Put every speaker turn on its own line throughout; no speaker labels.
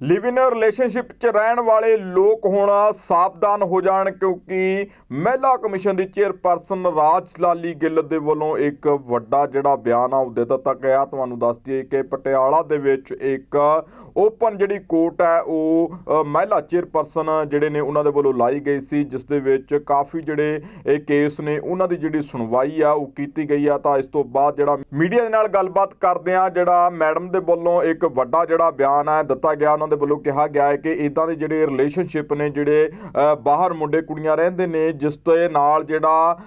ਲਿਵ ਇਨ relationship 'ਚ ਰਹਿਣ ਵਾਲੇ ਲੋਕ ਹੁਣ ਸਾਵਧਾਨ ਹੋ ਜਾਣ ਕਿਉਂਕਿ ਮਹਿਲਾ ਕਮਿਸ਼ਨ ਦੀ ਚੇਅਰਪਰਸਨ ਰਾਜ ਲਾਲੀ ਗਿੱਲ ਦੇ ਵੱਲੋਂ ਇੱਕ ਵੱਡਾ ਜਿਹੜਾ ਬਿਆਨ ਆ ਉਹ ਦੇ ਦਿੱਤਾ ਗਿਆ। ਤੁਹਾਨੂੰ ਦੱਸ ਦਈਏ ਕਿ ਪਟਿਆਲਾ ਦੇ ਵਿੱਚ ਇੱਕ ਓਪਨ ਜਿਹੜੀ ਕੋਰਟ ਹੈ, ਉਹ ਮਹਿਲਾ ਚੇਅਰਪਰਸਨ ਜਿਹੜੇ ਨੇ ਉਹਨਾਂ ਦੇ ਵੱਲੋਂ ਲਾਈ ਗਈ ਸੀ, ਜਿਸ ਦੇ ਵਿੱਚ ਕਾਫੀ ਜਿਹੜੇ ਇਹ ਕੇਸ ਨੇ, ਉਹਨਾਂ ਦੀ ਜਿਹੜੀ ਸੁਣਵਾਈ ਆ, ਉਹ ਕੀਤੀ ਗਈ ਆ। ਤਾਂ ਇਸ ਤੋਂ ਬਾਅਦ ਜਿਹੜਾ ਮੀਡੀਆ ਦੇ ਨਾਲ ਗੱਲਬਾਤ ਕਰਦੇ ਆ, ਜਿਹੜਾ ਮੈਡਮ ਦੇ ਵੱਲੋਂ ਇੱਕ ਵੱਡਾ ਜਿਹੜਾ ਬਿਆਨ ਹੈ ਦਿੱਤਾ ਗਿਆ ਉਹਨਾਂ ਦੇ ਵੱਲੋਂ ਕਿਹਾ ਗਿਆ ਹੈ ਕਿ ਇਦਾਂ ਦੇ ਜਿਹੜੇ ਰਿਲੇਸ਼ਨਸ਼ਿਪ ਨੇ, ਜਿਹੜੇ ਬਾਹਰ ਮੁੰਡੇ ਕੁੜੀਆਂ ਰਹਿੰਦੇ ਨੇ, ਜਿਸ ਦੇ ਨਾਲ ਜਿਹੜਾ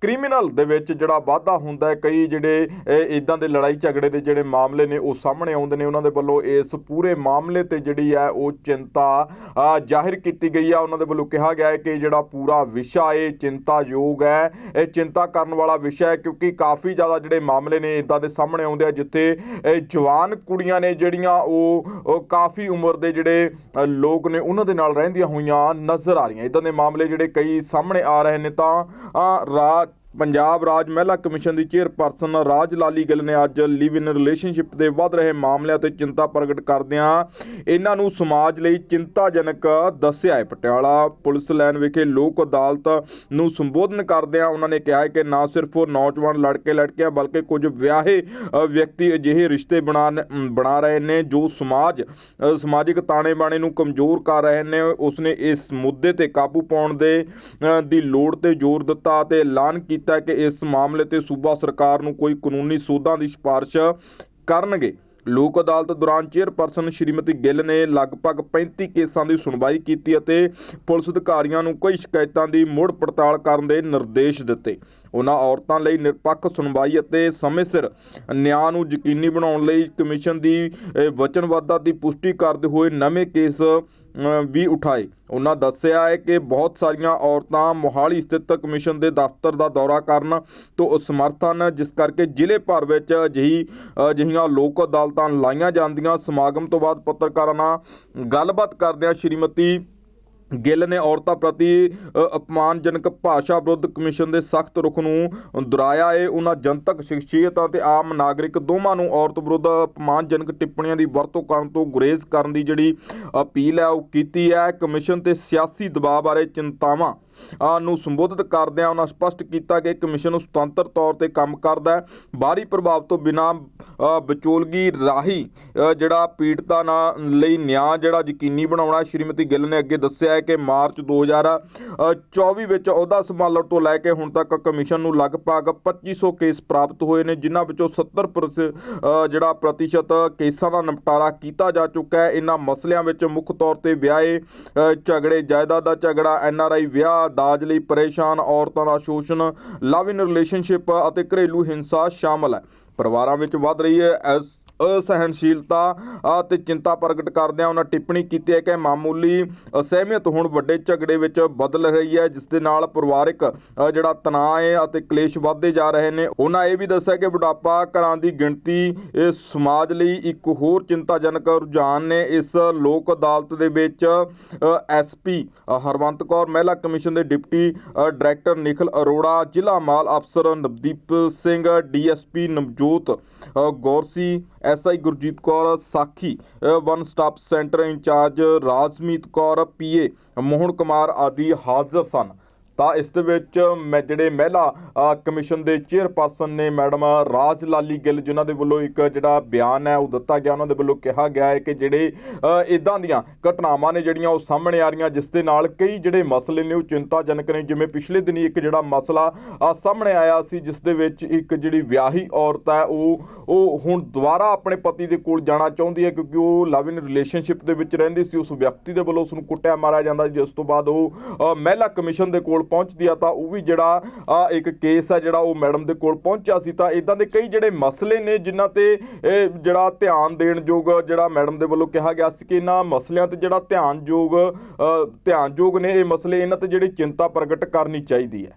ਕ੍ਰਿਮੀਨਲ ਦੇ ਵਿੱਚ ਜਿਹੜਾ ਵਾਧਾ ਹੁੰਦਾ ਹੈ, ਕਈ ਜਿਹੜੇ ਇਦਾਂ ਦੇ ਲੜਾਈ ਝਗੜੇ ਦੇ ਜਿਹੜੇ ਮਾਮਲੇ ਨੇ, ਉਹ ਸਾਹਮਣੇ ਆਉਂਦੇ ਨੇ। ਉਹਨਾਂ ਦੇ ਵੱਲੋਂ ਇਸ ਪੂਰੇ ਮਾਮਲੇ ਤੇ ਜਿਹੜੀ ਹੈ, ਉਹ ਚਿੰਤਾ ਜ਼ਾਹਿਰ ਕੀਤੀ ਗਈ ਹੈ ਉਹਨਾਂ ਦੇ ਵੱਲੋਂ ਕਿਹਾ ਗਿਆ ਹੈ ਕਿ ਜਿਹੜਾ ਪੂਰਾ ਵਿਸ਼ਾ, ਇਹ ਚਿੰਤਾਯੋਗ ਹੈ। ਇਹ ਚਿੰਤਾ ਕਰਨ ਵਾਲਾ ਵਿਸ਼ਾ ਹੈ, ਕਿਉਂਕਿ ਕਾਫੀ ਜ਼ਿਆਦਾ ਜਿਹੜੇ ਮਾਮਲੇ ਨੇ ਇਦਾਂ ਦੇ ਸਾਹਮਣੇ ਆਉਂਦੇ ਆ, ਜਿੱਥੇ, ਇਹ ਜਵਾਨ ਕੁੜੀਆਂ ਨੇ ਜਿਹੜੀਆਂ ਉਹ ਕਾਫੀ ਉਮਰ ਦੇ ਜਿਹੜੇ ਅ, ਲੋਕ ਨੇ ਉਹਨਾਂ ਦੇ ਨਾਲ ਰਹਿੰਦੀਆਂ ਹੋਈਆਂ ਨਜ਼ਰ ਆ ਰਹੀਆਂ। ਇਦਾਂ ਦੇ ਮਾਮਲੇ ਜਿਹੜੇ ਕਈ ਸਾਹਮਣੇ ਆ ਰਹੇ ਨੇ ਤਾਂ ਅ, ਰਾਜ ਪੰਜਾਬ ਰਾਜ ਮਹਿਲਾ ਕਮਿਸ਼ਨ ਦੀ ਚੇਅਰਪਰਸਨ ਰਾਜ ਲਾਲੀ ਗਿੱਲ ਨੇ ਅੱਜ ਲਿਵ ਇਨ ਰਿਲੇਸ਼ਨਸ਼ਿਪ ਦੇ ਵੱਧ ਰਹੇ ਮਾਮਲਿਆਂ ਤੇ ਚਿੰਤਾ ਪ੍ਰਗਟ ਕਰਦਿਆਂ ਇਹਨਾਂ ਨੂੰ ਸਮਾਜ ਲਈ ਚਿੰਤਾਜਨਕ ਦੱਸਿਆ ਹੈ ਪਟਿਆਲਾ ਪੁਲਿਸ ਲਾਈਨ ਵਿਖੇ ਲੋਕ ਅਦਾਲਤ ਨੂੰ ਸੰਬੋਧਨ ਕਰਦਿਆਂ ਉਹਨਾਂ ਨੇ ਕਿਹਾ ਕਿ ਨਾ ਸਿਰਫ ਉਹ ਨੌਜਵਾਨ ਲੜਕੇ ਲੜਕੀਆਂ ਬਲਕਿ ਕੁਝ ਵਿਆਹੇ ਵਿਅਕਤੀ ਅਜਿਹੇ ਰਿਸ਼ਤੇ ਬਣਾ ਬਣਾ ਰਹੇ ਨੇ ਜੋ ਸਮਾਜ, ਸਮਾਜਿਕ ਤਾਣੇ ਬਾਣੇ ਨੂੰ ਕਮਜ਼ੋਰ ਕਰ ਰਹੇ ਨੇ। ਉਸਨੇ ਇਸ ਮੁੱਦੇ ਤੇ ਕਾਬੂ ਪਾਉਣ ਦੇ ਦੀ ਲੋੜ ਤੇ ਜ਼ੋਰ ਦਿੱਤਾ ਅਤੇ ਐਲਾਨ ਕੀਤਾ ਕਿ ਇਸ ਮਾਮਲੇ ਤੇ ਸੂਬਾ ਸਰਕਾਰ ਨੂੰ ਕੋਈ ਕਾਨੂੰਨੀ ਸੋਧਾਂ ਦੀ ਸਿਫਾਰਿਸ਼ ਕਰਨਗੇ। ਲੋਕ ਅਦਾਲਤ ਦੌਰਾਨ ਚੇਅਰਪਰਸਨ ਸ਼੍ਰੀਮਤੀ ਗਿੱਲ ਨੇ ਲਗਭਗ 35 ਕੇਸਾਂ ਦੀ ਸੁਣਵਾਈ ਕੀਤੀ ਅਤੇ ਪੁਲਿਸ ਅਧਿਕਾਰੀਆਂ ਨੂੰ ਕਈ ਸ਼ਿਕਾਇਤਾਂ ਦੀ ਮੁੜ ਪੜਤਾਲ ਕਰਨ ਦੇ ਨਿਰਦੇਸ਼ ਦਿੱਤੇ। ਉਹਨਾਂ ਔਰਤਾਂ ਲਈ ਨਿਰਪੱਖ ਸੁਣਵਾਈ ਅਤੇ ਸਮੇਂ ਸਿਰ ਨਿਆਂ ਨੂੰ ਯਕੀਨੀ ਬਣਾਉਣ ਲਈ ਕਮਿਸ਼ਨ ਦੀ ਵਚਨਬੱਧਤਾ ਦੀ ਪੁਸ਼ਟੀ ਕਰਦੇ ਹੋਏ ਨਵੇਂ ਕੇਸ ਵੀ ਉਠਾਏ। ਉਹਨਾਂ ਦੱਸਿਆ ਹੈ ਕਿ ਬਹੁਤ ਸਾਰੀਆਂ ਔਰਤਾਂ ਮੋਹਾਲੀ ਸਥਿਤ ਕਮਿਸ਼ਨ ਦੇ ਦਫ਼ਤਰ ਦਾ ਦੌਰਾ ਕਰਨ ਤੋਂ ਅਸਮਰਥ ਹਨ, ਜਿਸ ਕਰਕੇ ਜ਼ਿਲ੍ਹੇ ਭਰ ਵਿੱਚ ਅਜਿਹੀ, ਅਜਿਹੀਆਂ ਲੋਕ ਅਦਾਲਤਾਂ ਲਾਈਆਂ ਜਾਂਦੀਆਂ। ਸਮਾਗਮ ਤੋਂ ਬਾਅਦ ਪੱਤਰਕਾਰਾਂ ਨਾਲ ਗੱਲਬਾਤ ਕਰਦਿਆਂ ਸ਼੍ਰੀਮਤੀ ਗਿੱਲ ਨੇ ਔਰਤਾਂ ਪ੍ਰਤੀ ਅਪਮਾਨਜਨਕ ਭਾਸ਼ਾ ਵਿਰੁੱਧ ਕਮਿਸ਼ਨ ਦੇ ਸਖਤ ਰੁਖ ਨੂੰ ਦੁਹਰਾਇਆ। ਏ ਉਹਨਾਂ ਜਨਤਕ ਸ਼ਖਸੀਅਤਾਂ ਤੇ ਆਮ ਨਾਗਰਿਕ ਦੋਵਾਂ ਨੂੰ ਔਰਤ ਵਿਰੁੱਧ ਅਪਮਾਨਜਨਕ ਟਿੱਪਣੀਆਂ ਦੀ ਵਰਤੋਂ ਕਰਨ ਤੋਂ ਗੁਰੇਜ਼ ਕਰਨ ਦੀ ਜਿਹੜੀ ਅਪੀਲ ਹੈ, ਉਹ ਕੀਤੀ ਹੈ। ਕਮਿਸ਼ਨ ਤੇ ਸਿਆਸੀ ਦਬਾਅ ਬਾਰੇ ਚਿੰਤਾਵਾਂ ਨੂੰ ਸੰਬੋਧਿਤ ਕਰਦਿਆਂ ਉਹਨਾਂ ਸਪਸ਼ਟ ਕੀਤਾ ਕਿ ਕਮਿਸ਼ਨ ਸੁਤੰਤਰ ਤੌਰ ਤੇ ਕੰਮ ਕਰਦਾ ਹੈ। ਬਾਹਰੀ ਪ੍ਰਭਾਵ ਤੋਂ ਬਿਨਾਂ ਵਿਚੋਲਗੀ ਰਾਹੀਂ ਜਿਹੜਾ ਪੀੜਤਾ ਨਾਲ ਲਈ ਨਿਆਂ ਜਿਹੜਾ ਯਕੀਨੀ ਬਣਾਉਣਾ, ਸ਼੍ਰੀਮਤੀ ਗਿੱਲ ਨੇ ਅੱਗੇ ਦੱਸਿਆ ਹੈ ਕਿ ਮਾਰਚ 2024 ਵਿੱਚ ਅਹੁਦਾ ਸੰਭਾਲਣ ਤੋਂ ਲੈ ਕੇ ਹੁਣ ਤੱਕ ਕਮਿਸ਼ਨ ਨੂੰ ਲਗਭਗ 2500 ਕੇਸ ਪ੍ਰਾਪਤ ਹੋਏ ਨੇ, ਜਿਨ੍ਹਾਂ ਵਿੱਚੋਂ 70% ਪ੍ਰਸ- ਜਿਹੜਾ ਪ੍ਰਤੀਸ਼ਤ ਕੇਸਾਂ ਦਾ ਨਿਪਟਾਰਾ ਕੀਤਾ ਜਾ ਚੁੱਕਾ ਹੈ। ਇਹਨਾਂ ਮਸਲਿਆਂ ਵਿੱਚ ਮੁੱਖ ਤੌਰ ਤੇ ਵਿਆਹੇ ਝਗੜੇ, ਜਾਇਦਾਦ ਦਾ ਝਗੜਾ, ਐੱਨ ਆਰ ਆਈ ਵਿਆਹ, ਦਾਜ ਲਈ ਪਰੇਸ਼ਾਨ ਔਰਤਾਂ ਦਾ ਸ਼ੋਸ਼ਣ ਲਵ ਇਨ ਰਿਲੇਸ਼ਨਸ਼ਿਪ ਅਤੇ ਘਰੇਲੂ ਹਿੰਸਾ ਸ਼ਾਮਲ ਹੈ। ਪਰਿਵਾਰਾਂ ਵਿੱਚ ਵੱਧ ਰਹੀ ਹੈ ਇਸ ਅਸਹਿਣਸ਼ੀਲਤਾ ਅਤੇ ਚਿੰਤਾ ਪ੍ਰਗਟ ਕਰਦਿਆਂ ਉਹਨਾਂ ਟਿੱਪਣੀ ਕੀਤੀ ਹੈ ਕਿ ਮਾਮੂਲੀ ਅਸਹਿਮਤ ਹੁਣ ਵੱਡੇ ਝਗੜੇ ਵਿੱਚ ਬਦਲ ਰਹੀ ਹੈ, ਜਿਸ ਦੇ ਨਾਲ ਪਰਿਵਾਰਿਕ ਜਿਹੜਾ ਤਣਾਅ ਹੈ ਅਤੇ ਕਲੇਸ਼ ਵੱਧਦੇ ਜਾ ਰਹੇ ਨੇ। ਉਹਨਾਂ ਇਹ ਵੀ ਦੱਸਿਆ ਕਿ ਬੁਢਾਪਾ ਘਰਾਂ ਦੀ ਗਿਣਤੀ, ਇਹ ਸਮਾਜ ਲਈ ਇੱਕ ਹੋਰ ਚਿੰਤਾਜਨਕ ਰੁਝਾਨ ਨੇ। ਇਸ ਲੋਕ ਅਦਾਲਤ ਦੇ ਵਿੱਚ ਐਸਪੀ ਹਰਵੰਤ ਕੌਰ, ਮਹਿਲਾ ਕਮਿਸ਼ਨ ਦੇ ਡਿਪਟੀ ਡਾਇਰੈਕਟਰ ਨਿਖਲ ਅਰੋੜਾ, ਜ਼ਿਲ੍ਹਾ ਮਾਲ ਅਫਸਰ Navdeep Singh DSP Navjot Gorsi SI Gurjit Kaur, Sakhi one stop centre incharge Rajmeet Kaur PA Mohan Kumar ਆਦਿ ਹਾਜ਼ਰ ਸਨ। ਤਾਂ ਇਸ ਦੇ ਵਿੱਚ ਮੈਂ ਜਿਹੜੇ ਮਹਿਲਾ ਕਮਿਸ਼ਨ ਦੇ ਚੇਅਰਪਰਸਨ ਨੇ ਮੈਡਮ ਰਾਜ ਲਾਲੀ ਗਿੱਲ, ਜਿਨ੍ਹਾਂ ਦੇ ਵੱਲੋਂ ਇੱਕ ਜਿਹੜਾ ਬਿਆਨ ਹੈ, ਉਹ ਦਿੱਤਾ ਗਿਆ। ਉਹਨਾਂ ਦੇ ਵੱਲੋਂ ਕਿਹਾ ਗਿਆ ਹੈ ਕਿ ਜਿਹੜੇ ਇਦਾਂ ਦੀਆਂ ਘਟਨਾਵਾਂ ਨੇ ਜਿਹੜੀਆਂ ਉਹ ਸਾਹਮਣੇ ਆ ਰਹੀਆਂ, ਜਿਸ ਦੇ ਨਾਲ ਕਈ ਜਿਹੜੇ ਮਸਲੇ ਨੇ ਉਹ ਚਿੰਤਾਜਨਕ ਨੇ। ਜਿਵੇਂ ਪਿਛਲੇ ਦਿਨੀ ਇੱਕ ਜਿਹੜਾ ਮਸਲਾ ਸਾਹਮਣੇ ਆਇਆ ਸੀ, ਜਿਸ ਦੇ ਵਿੱਚ ਇੱਕ ਜਿਹੜੀ ਵਿਆਹੀ ਔਰਤ ਹੈ, ਉਹ ਉਹ ਹੁਣ ਦੁਬਾਰਾ ਆਪਣੇ ਪਤੀ ਦੇ ਕੋਲ ਜਾਣਾ ਚਾਹੁੰਦੀ ਹੈ, ਕਿਉਂਕਿ ਉਹ ਲਵ ਇਨ ਰਿਲੇਸ਼ਨਸ਼ਿਪ ਦੇ ਵਿੱਚ ਰਹਿੰਦੀ ਸੀ। ਉਸ ਵਿਅਕਤੀ ਦੇ ਵੱਲੋਂ ਉਸ ਨੂੰ ਕੁੱਟਿਆ, ਮਾਰਿਆ ਜਾਂਦਾ ਜਿਸ ਤੋਂ ਬਾਅਦ ਉਹ ਮਹਿਲਾ ਕਮਿਸ਼ਨ ਦੇ ਕੋਲ ਪਹੁੰਚਦੀ ਆ ਤਾਂ ਉਹ ਵੀ ਜਿਹੜਾ ਅ, ਇੱਕ ਕੇਸ ਹੈ ਜਿਹੜਾ ਉਹ ਮੈਡਮ ਦੇ ਕੋਲ ਪਹੁੰਚਿਆ ਸੀ ਤਾਂ ਇਦਾਂ ਦੇ ਕਈ ਜਿਹੜੇ ਮਸਲੇ ਨੇ ਜਿਨ੍ਹਾਂ ਤੇ ਇਹ ਜਿਹੜਾ ਧਿਆਨ ਦੇਣ ਯੋਗ ਜਿਹੜਾ ਮੈਡਮ ਦੇ ਵੱਲੋਂ ਕਿਹਾ ਗਿਆ ਸੀ ਕਿ ਇਹਨਾਂ ਮਸਲਿਆਂ ਤੇ ਜਿਹੜਾ ਧਿਆਨ ਯੋਗ ਧਿਆਨ ਯੋਗ ਨੇ ਇਹ ਮਸਲੇ ਇਹਨਾਂ ਤੇ ਜਿਹੜੀ ਚਿੰਤਾ ਪ੍ਰਗਟ ਕਰਨੀ ਚਾਹੀਦੀ ਹੈ।